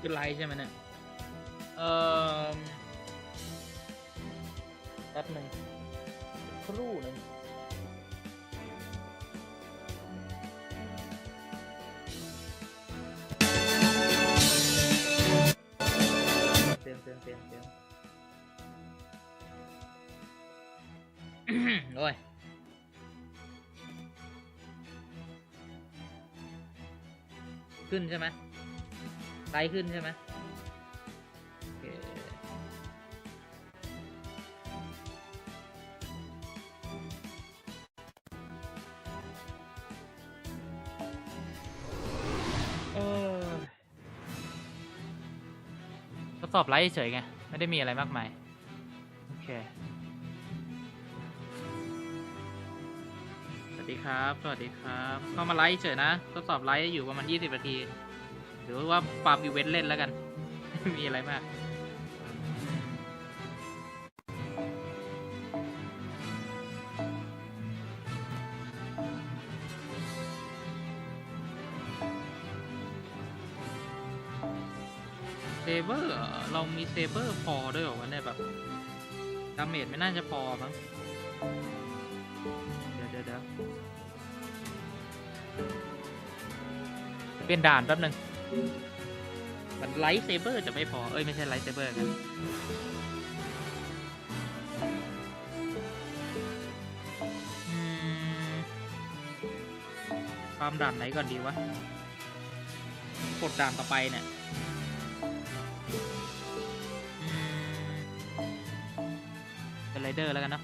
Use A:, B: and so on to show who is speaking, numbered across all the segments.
A: คือไลท์ใช่ไหมเนี่ยเออแป๊บหนึ่งครู่หนึ่งเตียงเตียงเตียงเตียงโอ้ยขึ้นใช่ไหม ไลท์ขึ้นใช่ไหมโอเคเออทดสอบไลท์เฉยไง ไม่ได้มีอะไรมากมาย โอเค สวัสดีครับ สวัสดีครับ เข้ามาไลฟ์เฉยนะ ทดสอบไลฟ์อยู่ประมาณ 20นาที รือว่าฟาร์มอีเวนต์เล่นแล้วกัน มีอะไรมาก เซเบอร์ เรามีเซเบอร์พอด้วยเหรอวะเนี่ยแบบดาเมจไม่น่าจะพอมั้ง เดี๋ยวเดี๋ยวเดี๋ยวเปลี่ยนด่านแป๊บหนึง มันไลท์เซเบอร์จะไม่พอ เอ้ย ไม่ใช่ไลท์เซเบอร์กันอืมฟาร์มด่านไหนก่อนดีวะ กดด่านต่อไปเนี่ยเป็นไรเดอร์แล้วกันเนาะ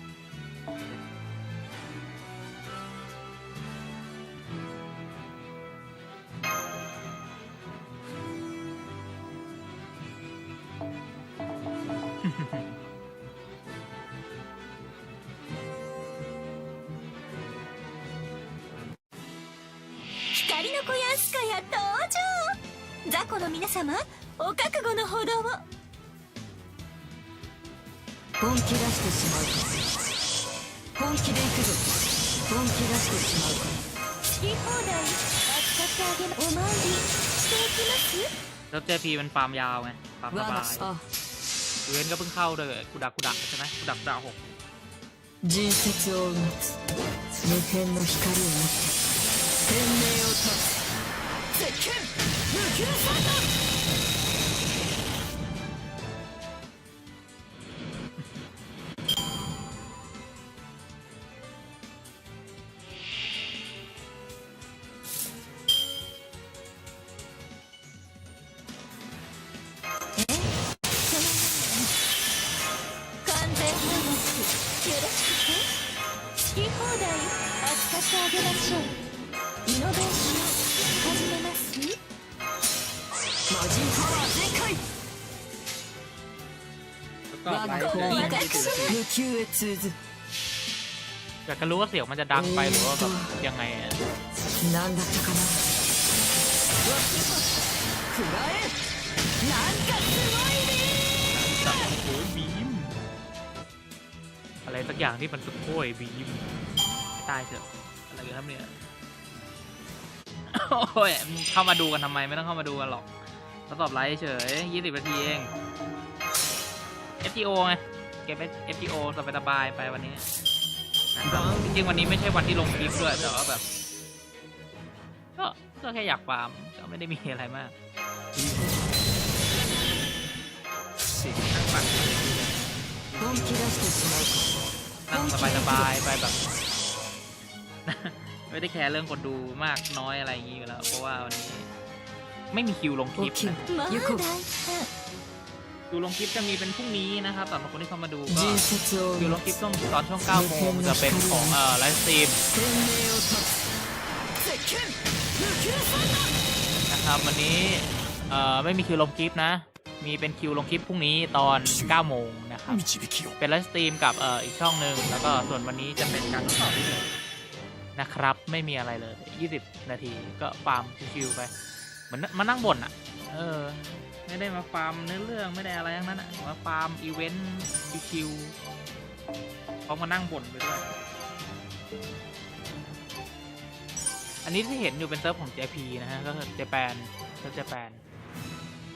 B: 光の子やすかや登場雑魚の皆様お覚悟のほどを
C: 本気出してしまうか本気で行くぞ本気出してしまうか
B: 好き放題扱ってあげまお参りしていきます
A: แล้วเจพีมันฟาร์มยาวไง ฟาร์มส
C: 我
A: บา
C: が
A: ย
C: あ
A: เวนก็เพิ่งเข้าเลยกุดักกุดักใช่ไหมกุดักกุดักหก
C: 人説を生つ無辺の光を持って天命を断つ
B: ゼッケン無給サ
A: ถึงนาที
C: 無給へ通ず
A: อยากจะรู้ว่าเสียงมันจะดังไปหรือว่าแบบยังไงอะ
C: 何だったかな食らえなんかすごいね
A: จับโอ้ยบีม อะไรสักอย่างที่มันสุดโค้ยบีม ตายเถอะ อะไรกันครับเนี่ย โอ้ยมึงเข้ามาดูกันทำไมไม่ต้องเข้ามาดูกันหรอกทดสอบไลฟ์เฉยยี่สิบนาทีเอง FGO ไง เกม FTO สบายสบายไปวันนี้จริงๆวันนี้ไม่ใช่วันที่ลงคลิปด้วยแต่ว่าแบบก็ก็แค่อยากฟาร์มก็ไม่ได้มีอะไรมากนั่ง
C: สบา
A: ยสบายไปแบบ ไม่ได้แคร์เรื่องคนดูมากน้อยอะไรอย่างนี้อยู่แล้ว เพราะว่าวันนี้ ไม่มีคิวลงคลิปนะ ดูลงคลิปจะมีเป็นพรุ่งนี้นะครับสำหรับคนที่เข้ามาดูก็
C: ดู
A: ลงคลิปช่วงตอนช่วง9โมงจะเป็นของเอ่อไลฟ์สตรีมนะครับวันนี้เอ่อไม่มีคิวลงคลิปนะ มีเป็นคิวลงคลิปพรุ่งนี้ตอน9โมงนะครับเป็นไลฟ์สตรีมกับเอ่ออีกช่องหนึ่งแล้วก็ส่วนวันนี้จะเป็นการทดสอบนะครับ ไม่มีอะไรเลย 20 นาทีก็ฟาร์มคิวๆไปเหมือนมานั่งบ่นอะ เออ ไม่ได้มาฟาร์มเนื้อเรื่องไม่ได้อะไรทั้งนั้นอ่ะ มาฟาร์มอีเวนต์ชิวๆเขามานั่งบ่นไปด้วย อันนี้ที่เห็นอยู่เป็นเซิร์ฟของ JP นะฮะ ก็คือ Japan เซิร์ฟ Japan นะ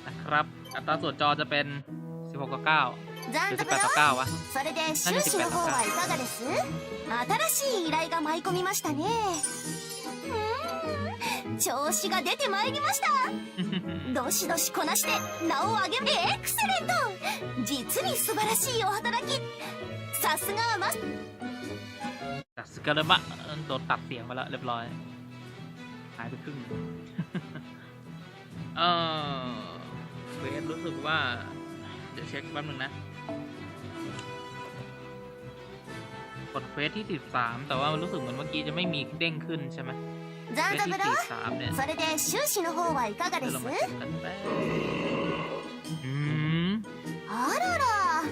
A: นะครับ อัตราส่วนจอจะเป็น 16กับ9
B: 残
A: หรือ
B: 属
A: 18ต่อ
B: よ
A: 9วะ
B: それで収支の方はいかがです新しい依頼が舞い込みましたねうーん調子が出てまいりました どしどしこなして名を上げエクセレント実に素晴らしいお働きさすがはマス
A: ตัดสกัดมะโดนตัดเสียงไปแล้วเรียบร้อย หายไปครึ่งเอเฟสรู้สึกว่า เดี๋ยวเช็คแป๊บนึงนะกดเฟสที่สิบสามแต่ว่ารู้สึกเหมือนเมื่อกี้จะไม่มีเด้งขึ้นใช่ไหม เฟ
B: 残
A: ส
B: 属
A: ที่
B: ろ
A: 43เนี่ย
B: それで収支の方はいかがで
A: เดี๋ยว
B: す
A: เรามาเช็คกันแป๊บอืม
B: あらら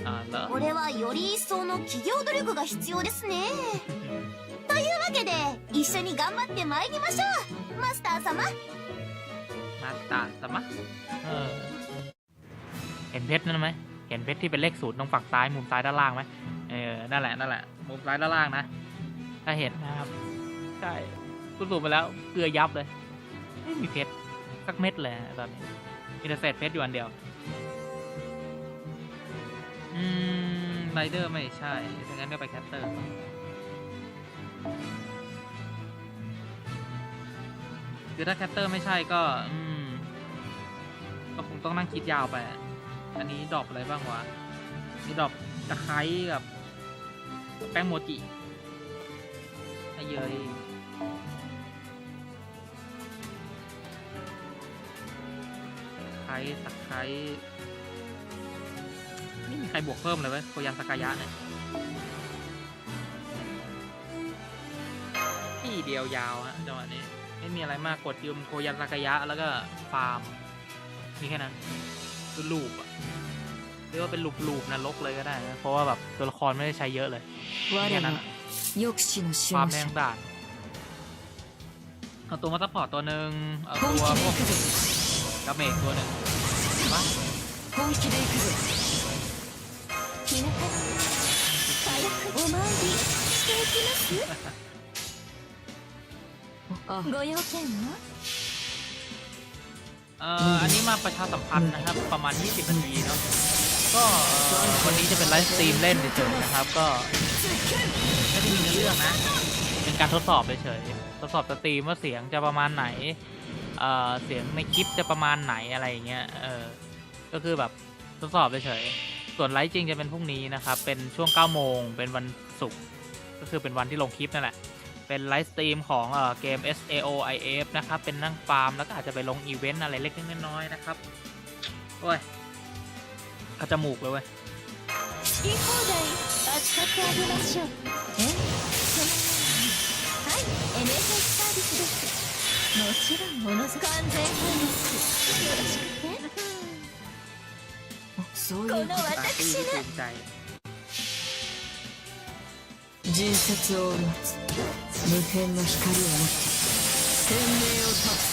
A: อ่าแล้ว
B: これはより一層の企業努力が必要ですねというわけで一緒に頑張ってまいりましょうマスター様
A: มาตาสมะเออ เห็นเพชรนั่นไหม เห็นเพชรที่เป็นเลขศูนย์ตรงฝั่งซ้ายมุมซ้ายด้านล่างไหมเออ นั่นแหละ นั่นแหละ มุมซ้ายด้านล่างนะ ถ้าเห็นนะครับ ใช่ กูสูบไปแล้วเกลือยับเลย ไม่มีเพชรสักเม็ดเลยตอนนี้มีแต่เศษเพชรอยู่อันเดียว อืมไรเดอร์ไม่ใช่ถ้างั้นก็ไปแคตเตอร์คือถ้าแคตเตอร์ไม่ใช่ก็ อืม ก็คงต้องนั่งคิดยาวไป อันนี้ดรอปอะไรบ้างวะนี่ดรอปตะไคร้กับ แป้งโมจิให้เยอ ตะไคร้ตะไคร้ไม่มีใครบวกเพิ่มเลยเว้ยโคยันสกายะเนี่ยที่เดียวยาวฮะจังหวะนี้ ไม่มีอะไรมากกดยืมโคยันสากายะแล้วก็ฟาร์ม มีแค่นั้นคือลูปอะเรียกว่าเป็นลูปลูปนรกเลยก็ได้นะ เพราะว่าแบบตัวละครไม่ได้ใช้เยอะเลยมี
C: 我
A: แค่นั้น
C: が
A: อะ
C: 抑止の
A: ฟาร์ม
C: 守
A: แด
C: 護
A: ง
C: 者
A: ด่าน เอาตัวมาซัพพอร์ตตัวหนึ่งเอา
C: 本
A: ตัว
C: 気
A: พ
C: で
A: วก
C: 行くぞ
A: กระเมกตัว หนึ่งมา
C: 本気で行くぞ
B: ひなた早くお参りしていきます
C: あ
B: ご用件は
A: เอ่ออันนี้มาประชาสัมพันธ์นะครับ ประมาณ 20 นาทีเนาะ ก็เอ่อวันนี้จะเป็นไลฟ์สตรีมเล่นเฉยๆนะครับ ก็ไม่ได้มีเนื้อเรื่องนะ เป็นการทดสอบเฉยๆทดสอบสตรีมว่าเสียงจะประมาณไหน เสียงในคลิปจะประมาณไหนอะไรเงี้ยเออก็คือแบบทดสอบเฉยส่วนไลฟ์จริงจะเป็นพรุ่งนี้นะครับ เป็นช่วง 9 โมง เป็นวันศุกร์ก็คือเป็นวันที่ลงคลิปนั่นแหละ เป็นไลฟ์สตรีมของเกม SAOIF นะครับ เป็นนั่งฟาร์ม แล้วก็อาจจะไปลงอีเวนต์อะไรเล็กๆน้อยๆนะครับโอ้ยขาจมูกเลยเว้ย
B: えちろんものづ完全配慮よろしくね
C: そういう
B: この
A: ตาตื้อ
B: 私
A: ที่
B: が
A: ภูมิใจ
C: 人説を持つ無辺の光を持って天命を断つ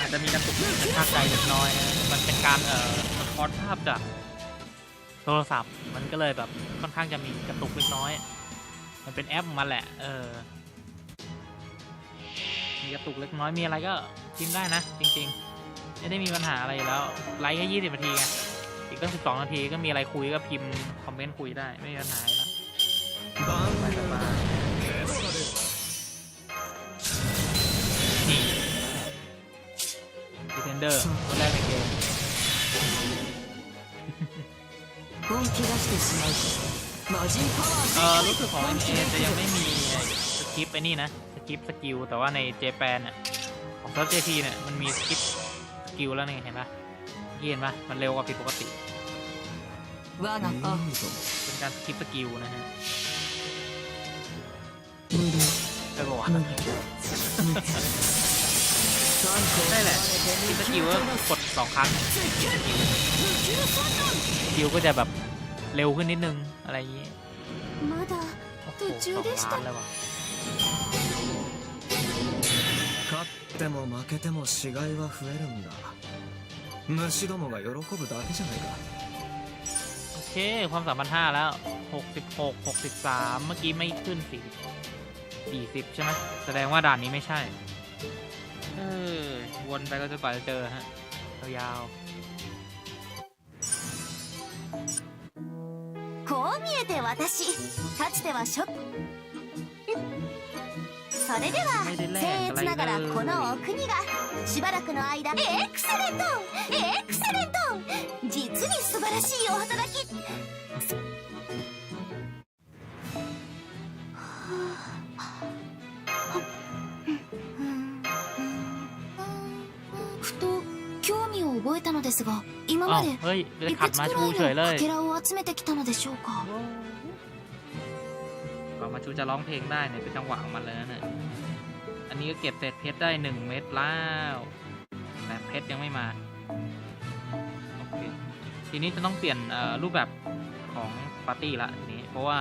A: อาจจะมีกระตุกกระชากใจเล็กน้อยนะมันเป็นการเอ่อสะท้อนภาพจากโทรศัพท์ มันก็เลยแบบค่อนข้างจะมีกระตุกเล็กน้อย มันเป็นแอปของมันแหละ เออ มีกระตุกเล็กน้อย มีอะไรก็พิมพ์ได้นะ จริงๆ ไม่ได้มีปัญหาอะไรอยู่แล้ว ไลฟ์แค่ยี่สิบนาทีไง อีกก็สิบสองนาทีก็มีอะไรคุยก็พิมพ์คอมเมนต์คุยได้ ไม่มีปัญหาอยู่แล้วสบายๆนี่ดีเทนเดอร์ตัวแรกในเกม
C: 本気出してしまうと魔人パワ
A: เอ
C: ー
A: อรู้สึกของ NA จะยังไม่มีสคริปต์ไอ้นี่นะ กิปสกิลแต่ว่าในเจแปนเนี่ยของซับเจทีเนี่ยมันมีสกิปสกิลแล้วนี่เห็นปะเห็นปะมันเร็วกว่าผิดปกติเป็นการสกิปสกิลนะฮะได้ปะวะได้แหละสกิปสกิลก็กดสองครั้งสกิลก็จะแบบเร็วขึ้นนิดนึงอะไรอย่าง
B: นี้
A: โอ้โหสองล้านเลยว่ะ
D: っても負けても死骸は増えるんだ虫どもが喜ぶだけじゃないか
A: โอเค ความสามพันห้าแล้วหกสิบหกหกสิบสามเมื่อกี้ไม่ขึ้นสี่สี่สิบใช่ไหมแสดงว่าด่านนี้ไม่ใช่ เออ วนไปก็จะกว่าจะเจอฮะ ยาว
B: こう見えて私かつてはショッ それでは僭越ながらこのお国がしばらくの間エクセレントエクセレント実に素晴らしいお働きふと興味を覚えたのですが今までい。くつくらいのかけらを集めてきたのでしょうか？
A: ก่อนมาชูจะร้องเพลงได้เนี่ยเป็นจังหวะของมันเลยนะเนี่ยอันนี้ก็เก็บเศษเพชรได้หนึ่งเม็ดแล้วแต่เพชรยังไม่มาโอเคทีนี้จะต้องเปลี่ยนรูปแบบของปาร์ตี้ละทีนี้เพราะว่า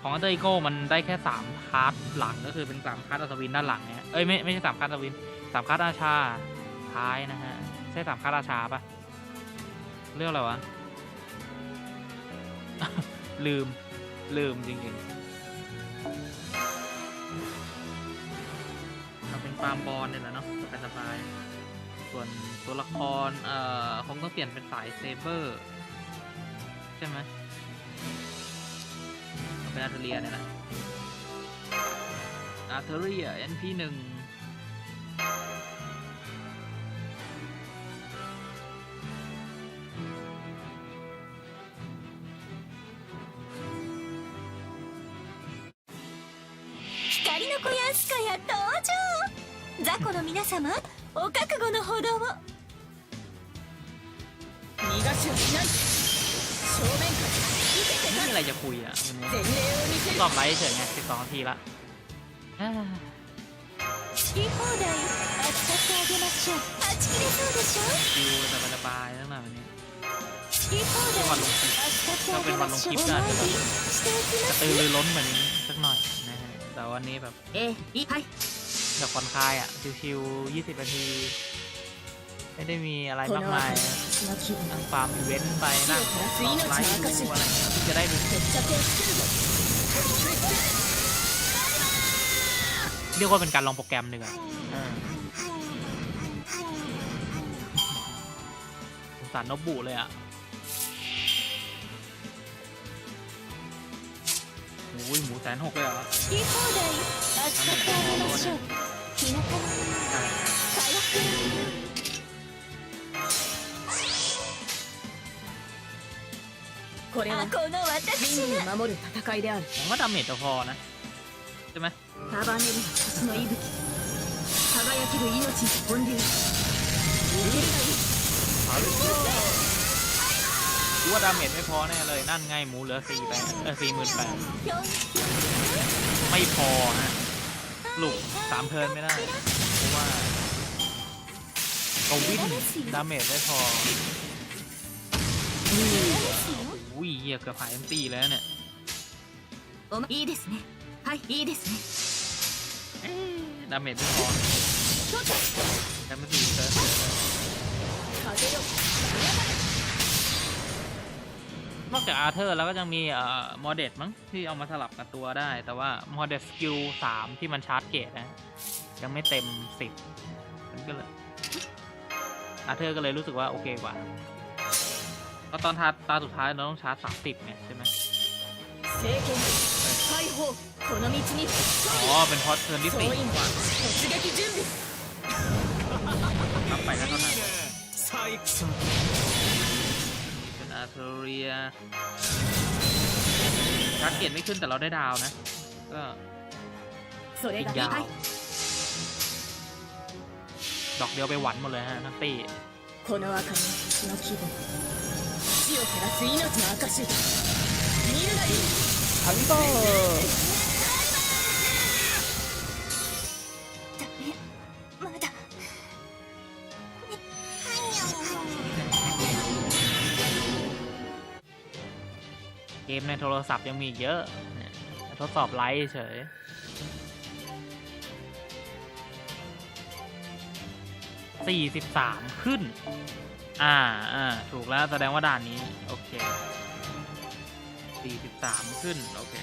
A: ของอันเดอร์อีโก้มันได้แค่สามคาร์ดหลังก็คือเป็นสามคาร์ดอัศวินด้านหลังเนี่ยเอ้ยไม่ไม่ใช่สามคาร์ดอัศวินสามคาร์ดราชาท้ายนะฮะใช่สามคาร์ดราชาปะเรื่องอะไรวะลืม ลืมจริงๆทำเป็นฟาร์มบอลเนี่ยแหละเนาะสบายส่วนตัวละครเอ่อคงต้องเปลี่ยนเป็นสายเซเบอร์ ใช่ไหมเป็นอาร์เทเรียเนี่ยนะอาร์เทเรียอัน
C: ที่
A: หนึ่ง อะไรจะคุยอะวันนี้ตอบไปเฉยไง12นาทีละคิวสบายสบายตั้วแต่วันนี้
B: เป็วันลงคลิปถ้าเป็นวันลงคลิป
A: ก็
B: อา
A: จจะ
B: แบบ
A: ตือรือร้นแบบนี้สักหน่อยนะฮะแต่วันนี้แบบ
C: เอ๊ะ
A: แบบคลอนคลายอะชิวๆ20นาที ไม่ได้มีอะไรมากมายนั่งฟาร์มอีเวนต์ไปนั่งของไลฟ์ดูอะไรจะได้ดูเรียกว่าเป็นการลองโปรแกรมหนึ่งอะสารนบุเลยอะโอ้ยหมูแสนหกเลยอะ
B: อ
C: これは
B: あこの私
C: 人
B: が
C: 類を守る戦いである
A: ผมว่าดาเมจจะพอนะ ใช่ไหม
C: 束ねる星の息吹輝ける命の本流逃げるがいい
A: กูว่าดาเมจไม่พอแน่เลย นั่นไงหมูเหลือสี่ไปเออสี่หมื่นแปด
B: ぴょん
A: ไม่พอฮะลูกสามเทิร์นไม่ได้ เพราะว่าเขาวิ่งดาเมจไม่พอ อุ้ยเหี้ยเกือบหายเอ็มตีแล้วเนี่ย
C: おまいいですねはいいいですね
A: เอ๊ะดาเมจไม่พอแต่ไม่สี่เทิร์น
C: 風よ
A: นอกจากอาร์เธอร์แล้วก็ยังมีเอ่อมอเดตมั้งที่เอามาสลับกับตัวได้ แต่ว่ามอเดตสกิลสามที่มันชาร์จเกตนะ ยังไม่เต็มสิบมันก็เลยอาร์เธอร์ก็เลยรู้สึกว่าโอเคกว่า ก็ตอนทาตาสุดท้ายเราต้องชาร์จสามสิบไงใช่ไหมอ๋อ เป็นพอดเทิร์นที่สี่ทำไปแล้วเท่านั้นเป็นอาร์เทเรียชาร์จเกียรไม่ขึ้นแต่เราได้ดาวนะ ก็
C: อีก
A: ยาวดอกเดียวไปหวานหมดเลยฮะทั้ง
C: ปี 死を照らす命の証見るがいい
A: ฮันเตอร์
B: ダメまだね
A: เกมในโทรศัพท์ยังมีอีกเยอะเนี่ยทดสอบไลท์เฉย สี่สิบสามขึ้น อ่าอ่าถูกแล้วแสดงว่าด่านนี้ โอเคสี่สิบสามขึ้น โอเค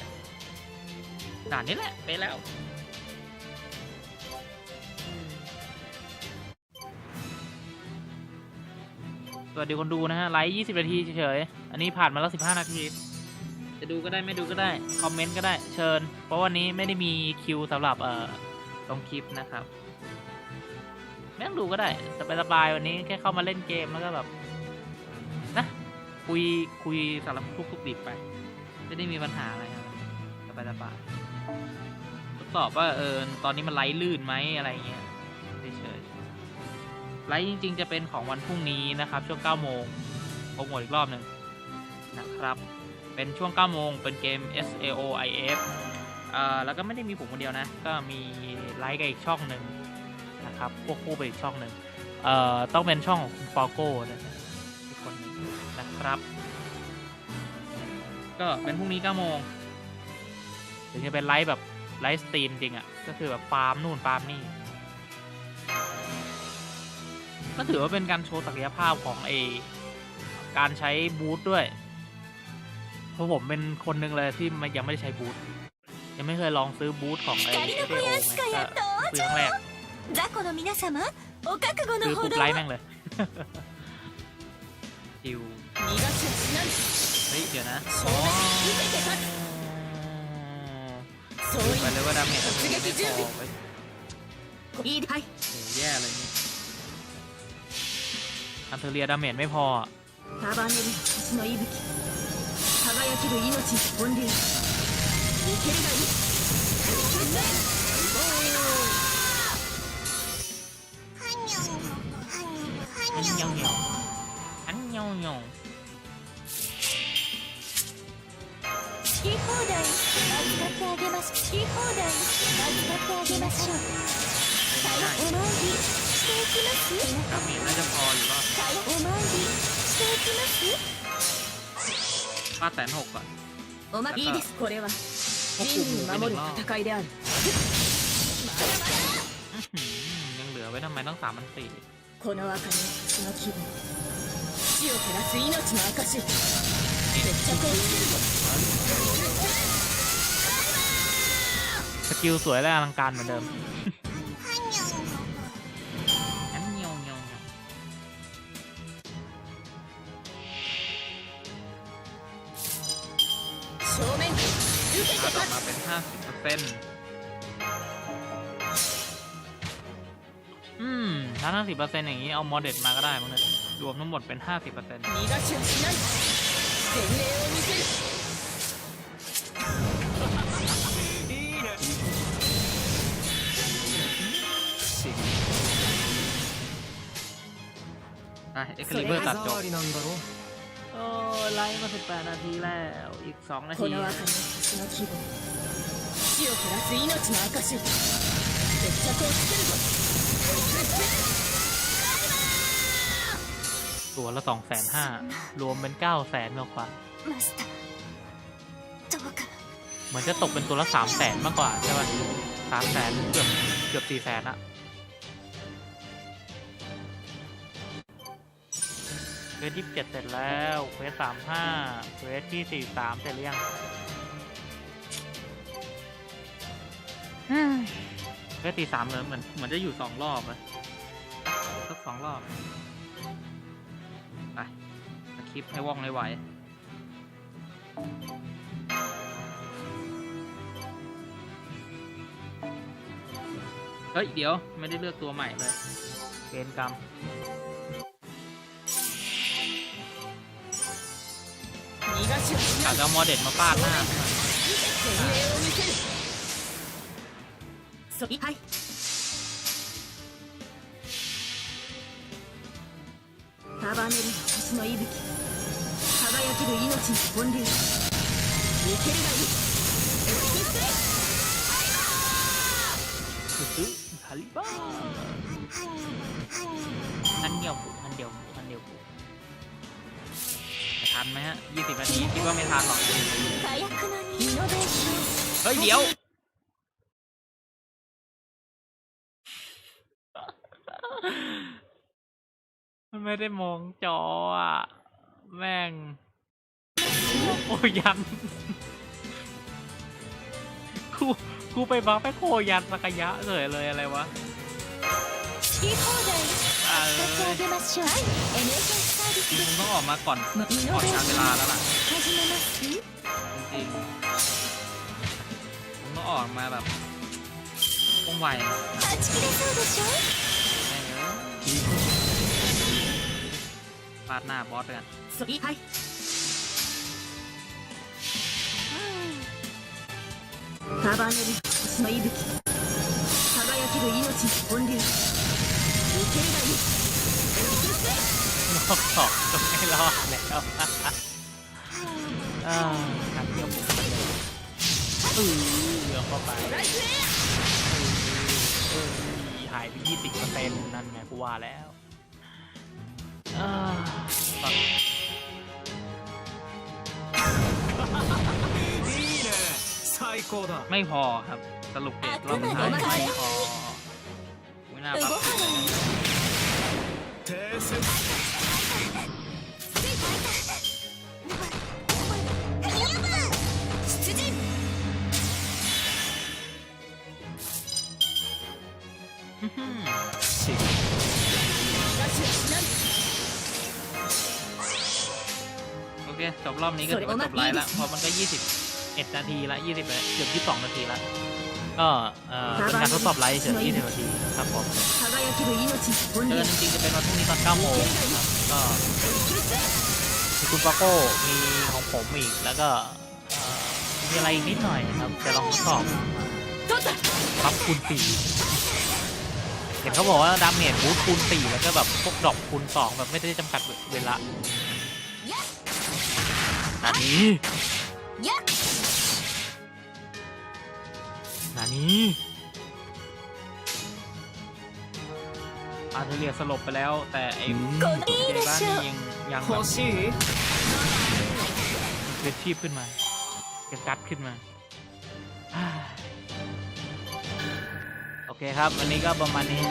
A: ด่านนี้แหละ ไปแล้ว
B: こ
A: วัสดีคนดูนะฮะ ไลฟ์20 นาทีเฉยๆ อันนี้ผ่านมาแล้ว 15 นาที จะดูก็ได้ไม่ดูก็ได้ คอมเมนต์ก็ได้ เชิญ เพราะวันนี้ไม่ได้มีคิวสำหรับ เอ่อลงคลิปนะครับ ไม่ต้องดูก็ได้สบายๆวันนี้แค่เข้ามาเล่นเกมแล้วก็แบบนะคุยคุยสารทุกทุกดิบไปไม่ได้มีปัญหาอะไรครับสบายสบายๆทดสอบว่าเออตอนนี้มันไลฟ์ลื่นไหมอะไรเงี้ยเฉยๆไลฟ์จริง ๆ จะเป็นของวันพรุ่งนี้นะครับช่วง9โมงโปรโมทอีกรอบหนึ่งนะครับ เป็นช่วง9โมงเป็นเกม S A O I F เอ่อแล้วก็ไม่ได้มีผมคนเดียวนะ ก็มีไลฟ์กับอีกช่องหนึ่ง นครับควบคู่ไปอีกช่องหนึ่งเอ่อต้องเป็นช่องของคุณฟอลโก้นะอีกคนนึงนะครับ ก็เป็นพรุ่งนี้9โมงถึงจะเป็นไลฟ์แบบไลฟ์สตรีมจริงอะ่ะ ก็คือแบบฟาร์มนู่นฟาร์มนี่ก็ถือว่าเป็นการโชว์ศักยภาพของเอการใช้บูทด้วย เพราะผมเป็นคนหนึ่งเลยที่ยังไม่ได้ใช้บูทยังไม่เคยลองซื้อบูทของเอเดโอไงก็ซื้อครั้งแรก
B: 雑魚の皆様お覚悟
A: ซื้
B: の
A: อ
B: ほ
A: ปุ๊บ
B: ど
A: ไล
B: を
A: ฟ์แม่งเลยจิว
B: 逃がしはしない
A: เฮ้ย เดี๋ยวนะ
B: 正面受けて立つそう
A: ไปเลยว่าดาเมจมันไม่พอไป
B: いいはい
A: โหแย่เลยนี่อันเทอเรียดาเมจไม่พออะ
C: 束ねる星の息吹輝ける命の本流いけるがいい
A: อันยองยองอันยองยอง
B: 好き放題扱ってあげます好き放題扱ってあげましょうさよお参りしていきます
A: ดาเมจน่าจะพออยู่ว่า
B: さよお参りしていきます
A: ป้าแสนหกอ่ะ
C: おまいいですこれは人類を守る戦いである
A: อื้อหือยังเหลือไว้ทำไมต้องสามพันสี่
C: この赤の星の気分死を照らす命の証決着をつけるぞ
A: สกิลสวยและอลังการเหมือนเดิมอันยองยองยอง
C: 正面受け
A: ถ้า
C: て
A: ออก
C: 立
A: มาเป็นห้าสิบเปอร์เซ็นต์ ถ้าห้าสิบเปอร์เซ็นต์อย่างนี้เอามอเด็ดมาก็ได้มั้งเนี่ยรวมทั้งหมดเป็นห้าสิบเปอร์เซ็นต์
C: つ逃がしはしない前例を見せる
A: อ่ะเอ็กซ์ลิเบอร์ตัดจบ
D: 触りなんだろ
A: โอ้ไลฟ์มาสิบแปดนาทีแล้ว อีกสองนา
C: こ
A: ที
C: の赤の星の気分死を照らす命の証決着をつけるぞ
A: ตัวละสองแสนห้ารวมเป็นเก้าแสนมา
B: กกว่า
A: เหมือนจะตกเป็นตัวละสามแสนมากกว่าใช่ไหมสามแสนเกือบเกือบสี่แสนอะเฟสที่เจ็ดเสร็จแล้วเฟสสามห้าเฟสที่สี่สามเสร็จหรือยัง แค่ตีสามเลยเหมือนเหมือนจะอยู่สองรอบเลยสักสองรอบ ไปคลิปให้ว่องให้ไหวเฮ้ย เดี๋ยว ไม่ได้เลือกตัวใหม่เลยเกณฑ์กรรมอาจจะมอเด็ดมาป้าดหน้า ให้หน่อย
C: 前例を見せるそはい束ねる星の息吹輝ける命の本流いけるがいい
A: ซื้อฮาริบ้าอันเดียวกูอันเดียวกูอันเดียวกูจะทันไหมฮะยี่สิบนาทีคิดว่าไม่ทันหรอก
B: 火薬のイノベーション
A: เฮ้ย เดี๋ยว ไม่ได้มองจออะ แม่ง โอ้ยันกูกูไปบักไปโคยันสักยะเลยเลยอะไรวะ
B: 聞き
A: งต้องออกมาก่อนก่อนการเวลาแล้วล่ะ
B: 始めます
A: จริงๆผมต้องออกมาแบบต้องไวแม่งเอ้ ดหน้าบอสไปกัน
C: そはい束ねる星の息吹輝ける命の本流受けるがいい
A: รอบสองก็ไม่รอดแล้วอ่าการเที่ยวผมมันเลยเออเอาเข้าไปเออเออหายไปยี่สิบเปอร์เซ็นต์นั่นไงกูว่าแล้วอ่า ฝั่ง
D: いいね最高だ
A: ไม่พอครับ สรุปเดทรอบสุดท้ายไม่พอไม่น่า
B: 動
A: ปรับ
B: かない
D: 停戦
A: จบรอบนี้ก็จบไลฟ์ละเพราะมันก็ยี่สิบเอ็ดนาทีละยี่สิบเกือบยี่สิบสองนาทีละก็เอ่อเป็นการทดสอบไลฟ์เฉยยี่สิบนาทีครับผมเดินจริงๆจะเป็นวันพรุ่งนี้ตอนเก้าโมงครับก็คุณปาโก้มีของผมอีกแล้วก็มีอะไรนิดหน่อยครับจะลองทดสอบครับคูณสี่เห็นเขาบอกว่าดาเมจบูทคูณสี่แล้วก็แบบพวกดอกคูณสองแบบไม่ได้จำกัดเวลา นานี้นานี้อาเทเลียสลบไปแล้ว แต่ไอ้เจบ้านนี่ยังยังแบบเกิดชีพขึ้นมาเกิดกัดขึ้นมา โอเคครับ วันนี้ก็ประมาณนี้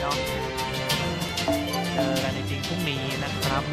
A: เนาะเจอกันในจริงพรุ่งนี้นะครับ